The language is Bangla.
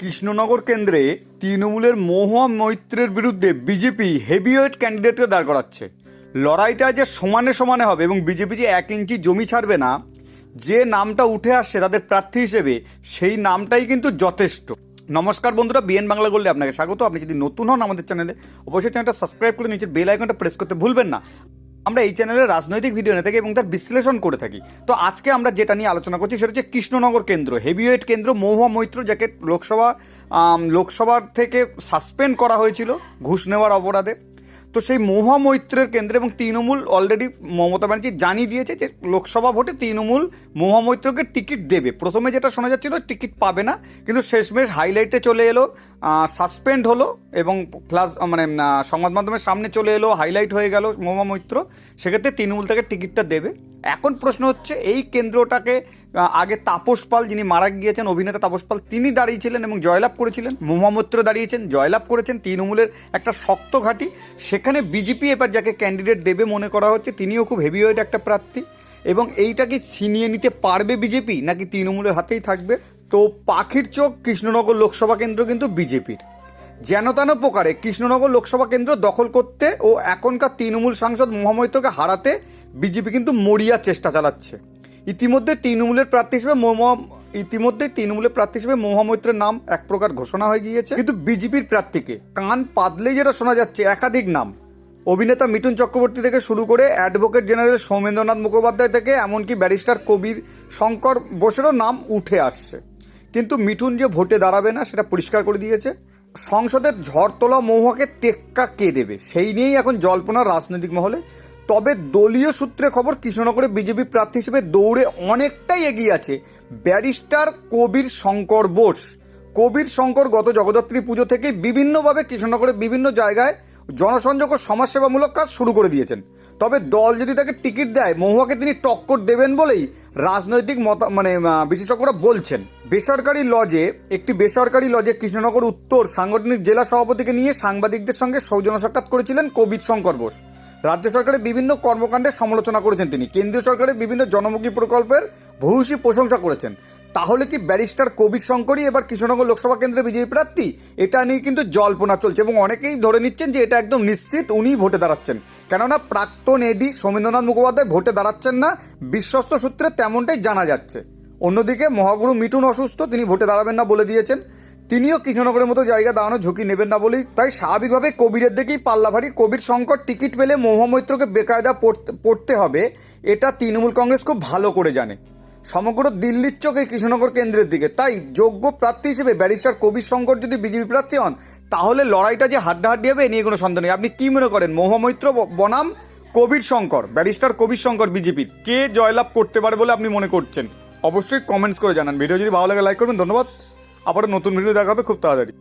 কৃষ্ণনগর কেন্দ্রে তৃণমূলের মহুয়া মৈত্রের বিরুদ্ধে বিজেপি হেভিওয়েট ক্যান্ডিডেটকে দাঁড় করাচ্ছে। লড়াইটা যে সমানে সমানে হবে এবং বিজেপি যে এক ইঞ্চি জমি ছাড়বে না, যে নামটা উঠে আসছে তাদের প্রার্থী হিসেবে, সেই নামটাই কিন্তু যথেষ্ট। নমস্কার বন্ধুরা, বিএন বাংলা বললে আপনাকে স্বাগত। আপনি যদি নতুন হন আমাদের চ্যানেলে, অবশ্যই চ্যানেলটা সাবস্ক্রাইব করে নিচের বেল আইকনটা প্রেস করতে ভুলবেন না। আমরা এই চ্যানেলে রাজনৈতিক ভিডিও নিয়ে থাকি এবং তার বিশ্লেষণ করে থাকি। তো আজকে আমরা যেটা নিয়ে আলোচনা করছি সেটা হচ্ছে কৃষ্ণনগর কেন্দ্র হেভিওয়েট কেন্দ্র মহুয়া মৈত্র যাকে লোকসভা লোকসভার থেকে সাসপেন্ড করা হয়েছিল, ঘুষ নেওয়ার অপরাধে। তো সেই মহুয়া মৈত্রের কেন্দ্রে এবং তৃণমূল অলরেডি মমতা ব্যানার্জি জানিয়ে দিয়েছে যে লোকসভা ভোটে তৃণমূল মহুয়া মৈত্রকে টিকিট দেবে। প্রথমে যেটা শোনা যাচ্ছিল, টিকিট পাবে না, কিন্তু শেষমেশ হাইলাইটে চলে এলো সাসপেন্ড হলো এবং প্লাস মানে সংবাদ মাধ্যমের সামনে চলে এলো হাইলাইট হয়ে গেল মহুয়া মৈত্র সেক্ষেত্রে তৃণমূল তাকে টিকিটটা দেবে। এখন প্রশ্ন হচ্ছে, এই কেন্দ্রটাকে আগে তাপস পাল যিনি মারা গিয়েছেন, অভিনেতা তাপস পাল, তিনি দাঁড়িয়েছিলেন এবং জয়লাভ করেছিলেন। মহুয়া মৈত্র দাঁড়িয়েছেন, জয়লাভ করেছেন তৃণমূলের একটা শক্ত ঘাঁটি। সেখানে বিজেপি এবার যাকে ক্যান্ডিডেট দেবে মনে করা হচ্ছে, তিনিও খুব হেভিওয়েট একটা প্রার্থী। এবং এইটাকে ছিনিয়ে নিতে পারবে বিজেপি, নাকি তৃণমূলের হাতেই থাকবে? তো পাখির চোখ কৃষ্ণনগর লোকসভা কেন্দ্র কিন্তু বিজেপির। যেন তেন প্রকারে কৃষ্ণনগর লোকসভা কেন্দ্র দখল করতে ও এখনকার তৃণমূল সাংসদ মহামৈত্রকে হারাতে বিজেপি কিন্তু মরিয়া চেষ্টা চালাচ্ছে। ইতিমধ্যে তৃণমূলের প্রার্থী হিসেবে ইতিমধ্যে তৃণমূলের প্রার্থী হিসেবে মহামৈত্রের নাম এক প্রকার ঘোষণা হয়ে গিয়েছে। কিন্তু বিজেপির প্রার্থীকে কান পাতলেই যেটা শোনা যাচ্ছে, একাধিক নাম। অভিনেতা মিঠুন চক্রবর্তী থেকে শুরু করে অ্যাডভোকেট জেনারেল সৌমেন্দ্রনাথ মুখোপাধ্যায় থেকে, এমনকি ব্যারিস্টার কবির শঙ্কর বোসেরও নাম উঠে আসছে। কিন্তু মিঠুন যে ভোটে দাঁড়াবে না, সেটা পরিষ্কার করে দিয়েছে। সংসদের ঝড় তোলা মহুয়াকে টেক্কা কে দেবে? সেই নিয়েই এখন জল্পনা রাজনৈতিক মহলে। তবে দলীয় সূত্রে খবর কৃষ্ণনগরে বিজেপি প্রার্থী হিসেবে দৌড়ে অনেকটাই এগিয়ে আছে ব্যারিস্টার কবির শঙ্কর বোস। কবির শঙ্কর গত জগদ্ধাত্রী পুজো থেকে বিভিন্নভাবে কৃষ্ণনগরের বিভিন্ন জায়গায় জনসংযোগ ও সমাজসেবামূলক কাজ শুরু করে দিয়েছেন। তবে দল যদি তাকে টিকিট দেয়, মহুয়াকে তিনি টক্কর দেবেন বলেই রাজনৈতিক মত মানে বিশেষজ্ঞরা বলছেন। বেসরকারি লজে, একটি বেসরকারি লজে কৃষ্ণনগর উত্তর সাংগঠনিক জেলা সভাপতিকে নিয়ে সাংবাদিকদের সঙ্গে সৌজন্য সাক্ষাৎ করেছিলেন কবির শঙ্কর বোস। রাজ্য সরকারের বিভিন্ন কর্মকাণ্ডের সমালোচনা করেছেন তিনি। কেন্দ্রীয় সরকারের বিভিন্ন জনমুখী প্রকল্পের ভূয়সী প্রশংসা করেছেন। তাহলে কি ব্যারিস্টার কবির শঙ্করই এবার কৃষ্ণনগর লোকসভা কেন্দ্রে বিজেপি প্রার্থী? এটা নিয়ে কিন্তু জল্পনা চলছে এবং অনেকেই ধরে নিচ্ছেন যে এটা একদম নিশ্চিত উনিই ভোটে দাঁড়াচ্ছেন। কেননা প্রাক্তন এডি সৌমেন্দ্রনাথ মুখোপাধ্যায় ভোটে দাঁড়াচ্ছেন না, বিশ্বস্ত সূত্রে তেমনটাই জানা যাচ্ছে। অন্যদিকে মহাগুরু মিঠুন অসুস্থ, তিনি ভোটে দাঁড়াবেন না বলে দিয়েছেন। তিনিও কৃষ্ণনগরের মতো জায়গা দাঁড়ানো ঝুঁকি নেবেন না বলেই। তাই স্বাভাবিকভাবে কবিরের দিকেই পাল্লা ভারী। কবির সংকট, টিকিট পেলে মহামৈত্রকে বেকায়দা পড়তে- পড়তে হবে। এটা তৃণমূল কংগ্রেস খুব ভালো করে জানে। সমগ্র দিল্লির চোখে কৃষ্ণনগর কেন্দ্রের দিকে। তাই যোগ্য প্রার্থী হিসেবে ব্যারিস্টার কবির শঙ্কর যদি বিজেপি প্রার্থী হন, তাহলে লড়াইটা যে হাড্ডাহাড্ডি হবে এ নিয়ে কোনো সন্দেহ নেই। আপনি কী মনে করেন? মহামৈত্র বনাম, কবির শঙ্কর ব্যারিস্টার কবির শঙ্কর বিজেপির কে জয়লাভ করতে পারে বলে আপনি মনে করছেন? অবশ্যই কমেন্টস করে জানান। ভিডিও যদি ভালো লাগে, লাইক করবেন। ধন্যবাদ। আবারও নতুন ভিডিও দেখাবে খুব তাড়াতাড়ি।